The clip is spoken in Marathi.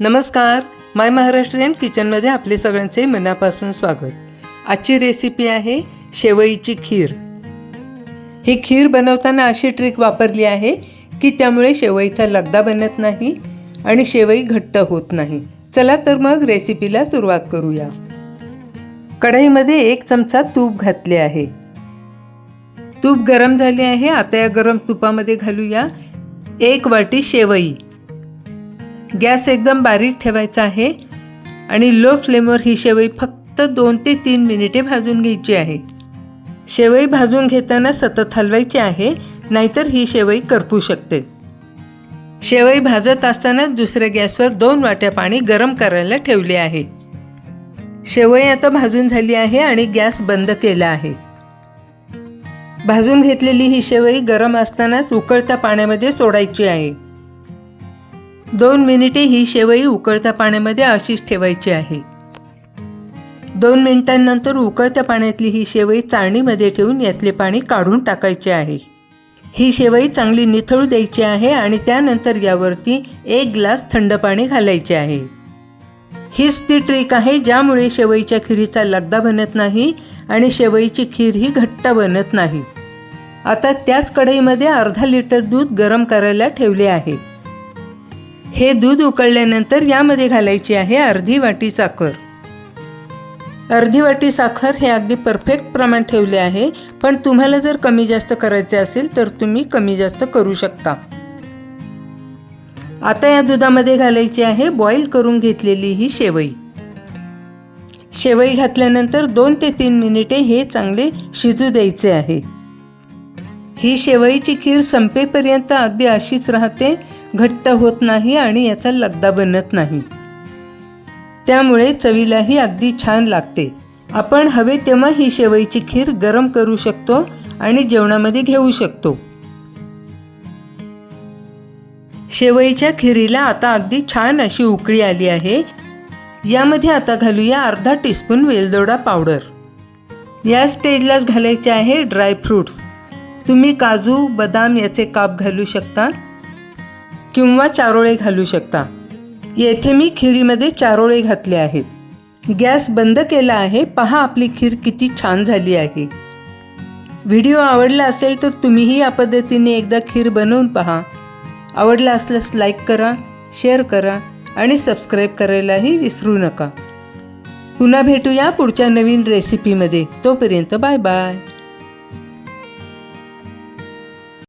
नमस्कार. माय महाराष्ट्रीयन किचनमध्ये आपले सगळ्यांचे मनापासून स्वागत. आजची रेसिपी आहे शेवईची खीर. ही खीर बनवताना अशी ट्रिक वापरली आहे की त्यामुळे शेवईचा लगदा बनत नाही आणि शेवई घट्ट होत नाही. चला तर मग रेसिपीला सुरुवात करूया. कढईमध्ये एक चमचा तूप घातले आहे. तूप गरम झाले आहे. आता या गरम तुपामध्ये घालूया एक वाटी शेवई. गॅस एकदम बारीक ठेवायचा आहे आणि लो फ्लेमवर ही शेवई फक्त दोन ते तीन मिनिटे भाजून घ्यायची आहे. शेवई भाजून घेताना सतत हलवायची आहे नाहीतर ही शेवई करपू शकते. शेवई भाजत असताना दुसऱ्या गॅसवर दोन वाट्या पाणी गरम करायला ठेवले आहे. शेवई आता भाजून झाली आहे आणि गॅस बंद केला आहे. भाजून घेतलेली ही शेवई गरम असतानाच उकळत्या पाण्यामध्ये सोडायची आहे. दोन मिनिटे ही शेवई उकळत्या पाण्यामध्ये अशीच ठेवायची आहे. दोन मिनिटांनंतर उकळत्या पाण्यातली ही शेवई चाळणीमध्ये ठेवून यातले पाणी काढून टाकायचे आहे. ही शेवई चांगली निथळू द्यायची आहे आणि त्यानंतर यावरती एक ग्लास थंड पाणी घालायचे आहे. हीच ती ट्रिक आहे ज्यामुळे शेवईच्या खिरीचा लगदा बनत नाही आणि शेवईची खीर ही घट्ट बनत नाही. आता त्याच कढईमध्ये अर्धा लिटर दूध गरम करायला ठेवले आहे. हे दूध उकळल्यानंतर यामध्ये घालायची आहे अर्धी वाटी साखर. अर्धी वाटी साखर हे अगदी परफेक्ट प्रमाण ठेवले आहे पण तुम्हाला जर कमी जास्त करायचे असेल तर तुम्ही कमी जास्त करू शकता. आता या दुधामध्ये घालायची आहे बॉईल करून घेतलेली ही शेवई. शेवई घातल्यानंतर दोन ते तीन मिनिटे हे चांगले शिजू द्यायचे आहे. ही शेवईची खीर संपेपर्यंत अगदी अशीच राहते घट्ट होत नाही आणि याचा लगदा बनत नाही. त्यामुळे चवीलाही अगदी छान लागते. आपण हवे तेव्हा ही शेवईची खीर गरम करू शकतो आणि जेवणामध्ये घेऊ शकतो. शेवईच्या खिरीला आता अगदी छान अशी उकळी आली आहे. यामध्ये आता घालूया अर्धा टीस्पून वेलदोडा पावडर या स्टेजलाच घालायचे आहे ड्रायफ्रूट्स तुम्ही काजू बदाम याचे काप घालू शकता. किंवा चारोळे घालू शकता. येथे मी खिरीमध्ये चारोळे घातले आहेत. गॅस बंद केला आहे. पहा आपली खीर किती छान झाली आहे. व्हिडिओ आवडला असेल तर तुम्हीही या पद्धतीने एकदा खीर बनवून पहा. आवडला असल्यास लाईक करा शेअर करा आणि सबस्क्राईब करायलाही विसरू नका. पुन्हा भेटूया पुढच्या नवीन रेसिपीमध्ये. तोपर्यंत बाय बाय.